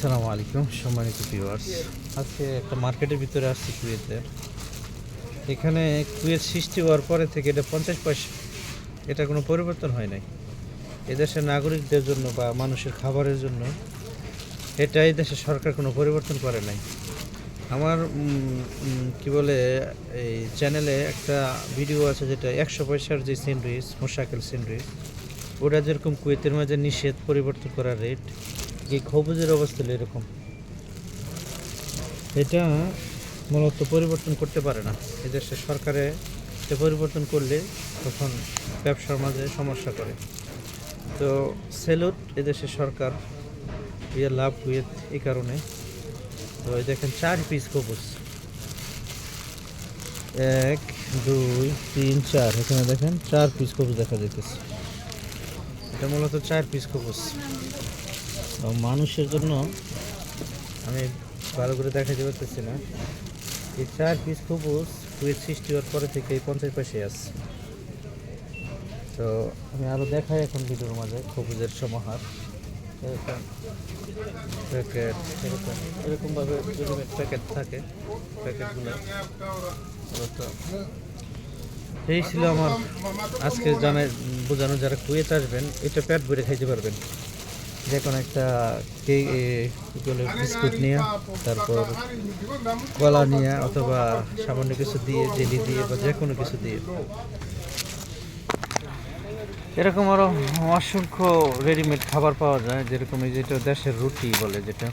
আসসালামু আলাইকুম, সম্মানিত ভিউয়ার্স আজকে একটা মার্কেটের ভিতরে আসছি কুয়েতের এখানে কুয়েত সৃষ্টি হওয়ার পরে থেকে এটা পঞ্চাশ পয়সা। এটা কোনো পরিবর্তন হয় নাই। এদেশের নাগরিকদের জন্য বা মানুষের খাবারের জন্য এটা এই দেশের সরকার কোনো পরিবর্তন করে নাই। আমার কি বলে, এই চ্যানেলে একটা ভিডিও আছে যেটা একশো পয়সার যে স্যান্ডউইচ মোশাকেল স্যান্ডউইচ ওটা যেরকম কুয়েতের মাঝে নিষেধ পরিবর্তন করার রেট এই খবুজের অবস্থা হলো এরকম। এটা মূলত পরিবর্তন করতে পারে না। এদেশে সরকারে এটা পরিবর্তন করলে তখন ব্যবসার মাঝে সমস্যা করে তো সেলুট এদেশের সরকার ইয়ে লাভ কুয়েত এই কারণে। তো দেখেন চার পিস কবুজ। এক, দুই, তিন, চার। এখানে দেখেন চার পিস কবুজ দেখা যেতেছে এটা মূলত চার পিস কবুজ। মানুষের জন্য আমি ভালো করে দেখাতে পারতেছি না। এই চার পিস কবুজ কুয়েত সৃষ্টি হওয়ার পরে থেকে এই পঞ্চাশ পয়সায় আছে। তো আমি আরও দেখাই এখন ভিডিওর মাঝে কবুজের সমাহার। এরকম প্যাকেট, এরকম, এরকমভাবে রেডিমেড প্যাকেট থাকে, প্যাকেটগুলো। তো এই ছিল আমার আজকে জানাই বোঝানো, যারা কুয়েত আসবেন, এটা প্যাট ভরে খাইতে পারবেন। যে কোনো একটা কেক বিস্কুট নিয়ে, তারপর কলা নিয়ে অথবা সামান্য কিছু দিয়ে, জেলি দিয়ে বা যে কোনো কিছু দিয়ে। এরকম আরও অসংখ্য রেডিমেড খাবার পাওয়া যায়, যেরকম এই যেটা দেশের রুটি বলে যেটা।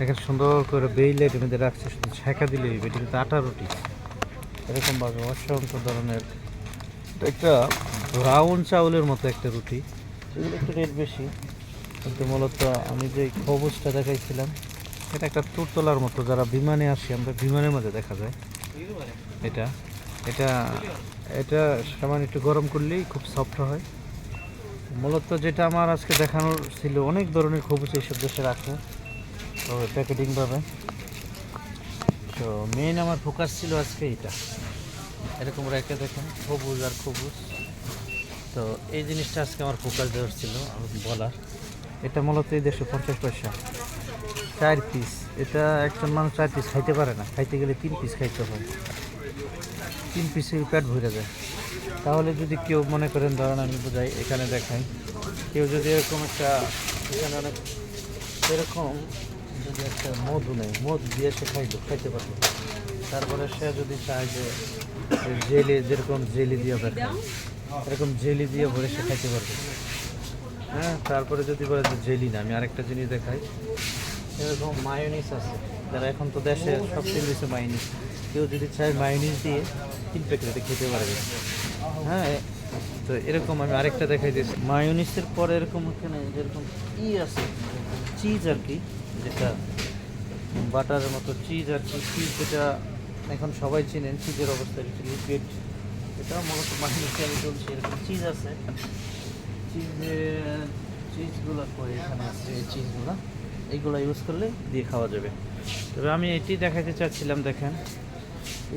এখানে সুন্দর করে বেইলে মধ্যে রাখছে, শুধু ছেঁকা দিলে এটা কিন্তু আটা রুটি। এরকমভাবে অসংখ্য ধরনের একটা ব্রাউন চাউলের মতো একটা রুটি। এগুলো একটু রেট বেশি। কিন্তু মূলত আমি যে খবুজটা দেখাইছিলাম, এটা একটা তুরতলার মতো, যারা বিমানে আসি, আমরা বিমানের মধ্যে দেখা যায়। এটা এটা এটা সামান্য একটু গরম করলেই খুব সফট হয়। মূলত যেটা আমার আজকে দেখানোর ছিল, অনেক ধরনের খবুজ এইসব দেশে রাখে, তো প্যাকেটিংভাবে তো মেন আমার ফোকাস ছিল আজকে এটা এরকম রেখে দেখেন, সবুজ আর সবুজ। তো এই জিনিসটা আজকে আমার ফোকাস দেওয়ার ছিল বলার। এটা মূলত এই দেশে পঞ্চাশ পয়সা। চার পিস এটা একজন মানুষ চার পিস খাইতে পারে না। খাইতে গেলে তিন পিস খাইতে হয়। তিন পিসে পেট ভরে যায়। তাহলে যদি কেউ মনে করেন, ধরেন আমি বোঝাই, এখানে দেখাই কেউ যদি এরকম একটা, এখানে অনেক এরকম যদি একটা মধু নেয়, মধু দিয়ে সে খাইলো, খাইতে পারবে তারপরে সে যদি চায় যে জেলি, যেরকম জেলি দিয়ে দেখা এরকম জেলি দিয়ে ভরে সে খাইতে পারবে। হ্যাঁ তারপরে যদি বলে যে জেলি না, আমি আরেকটা জিনিস দেখাই। এরকম মায়োনিস আছে। যারা এখন তো দেশে সব দিচ্ছে মায়োনিস কেউ যদি চায় মায়োনিস দিয়ে তিন প্যাকেটে খেতে পারবে হ্যাঁ তো এরকম আমি আরেকটা দেখাই দিয়েছি। মায়োনিসের পরে এরকম এখানে যেরকম ই আছে চিজ আর কি, যেটা বাটারের মতো চিজ আর কি চিজ যেটা এখন সবাই চিনেন চিজের অবস্থা লিকুইড এটা মূলত মাহিনীকে আমি বলছি, এরকম চিজ আছে। চিজ চিজগুলো করে এখানে আছে এই চিজগুলো এইগুলো ইউজ করলে দিয়ে খাওয়া যাবে। তবে আমি এটি দেখাতে চাচ্ছিলাম, দেখেন।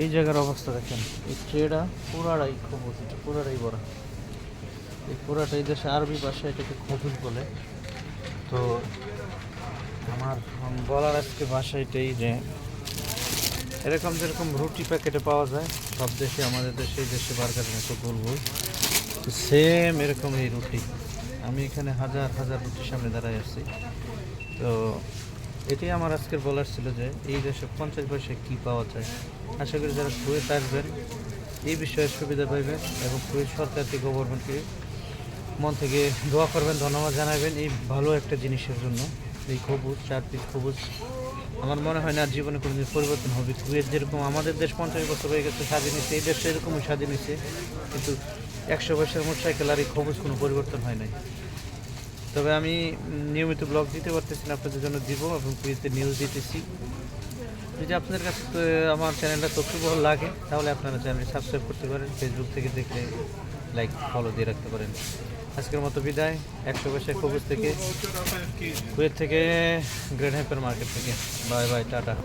এই জায়গার অবস্থা, দেখেন। এই ট্রেটা পুরাটাই খবুজ এটা পুরাটাই বড়। এই পুরাটা এই দেশে আরবি ভাষায় এটাকে খবুজ বলে। তো আমার বলার আজকে ভাষা এটাই যে, এরকম যেরকম রুটি প্যাকেটে পাওয়া যায়, সব দেশে, আমাদের দেশে, এই দেশে বার্গার মতো গোল গোল সেম এরকম এই রুটি। আমি এখানে হাজার হাজার রুটির সামনে দাঁড়াই আছি তো এটাই আমার আজকের বলার ছিল যে এই দেশে পঞ্চাশ পয়সায় কী পাওয়া যায়। আশা করি যারা কুয়েত আসবেন এই বিষয়ে সুবিধা পাইবেন এবং কুয়েত সরকারকে গভর্নমেন্টকে মন থেকে দোয়া করবেন, ধন্যবাদ জানাবেন এই ভালো একটা জিনিসের জন্য। এই সবুজ চার পিস সবুজ আমার মনে হয় না জীবনে কোনো দিন পরিবর্তন হবে। কুয়েত যেরকম আমাদের দেশ পঞ্চাশ বছর হয়ে গেছে, স্বাধীন হয়েছে, এই দেশটা এরকমই স্বাধীন হয়েছে। কিন্তু একশো বছর মোটর সাইকেল আর এই সবুজ কোনো পরিবর্তন হয় নাই। তবে আমি নিয়মিত ব্লগ দিতে পারতেছি না, আপনাদের জন্য দিব এবং কুয়েতে নিউজ দিতেছি। যদি আপনাদের কাছে আমার চ্যানেলটা তথ্যবহল লাগে, তাহলে আপনারা চ্যানেলটি সাবস্ক্রাইব করতে পারেন ফেসবুক থেকে দেখলে লাইক ফলো দিয়ে রাখতে পারেন। আজকের মতো বিদায়, একশো পয়সা কবুজ থেকে, কুয়েত থেকে গ্রেড হ্যাম্পের মার্কেট থেকে। Bye bye, tata.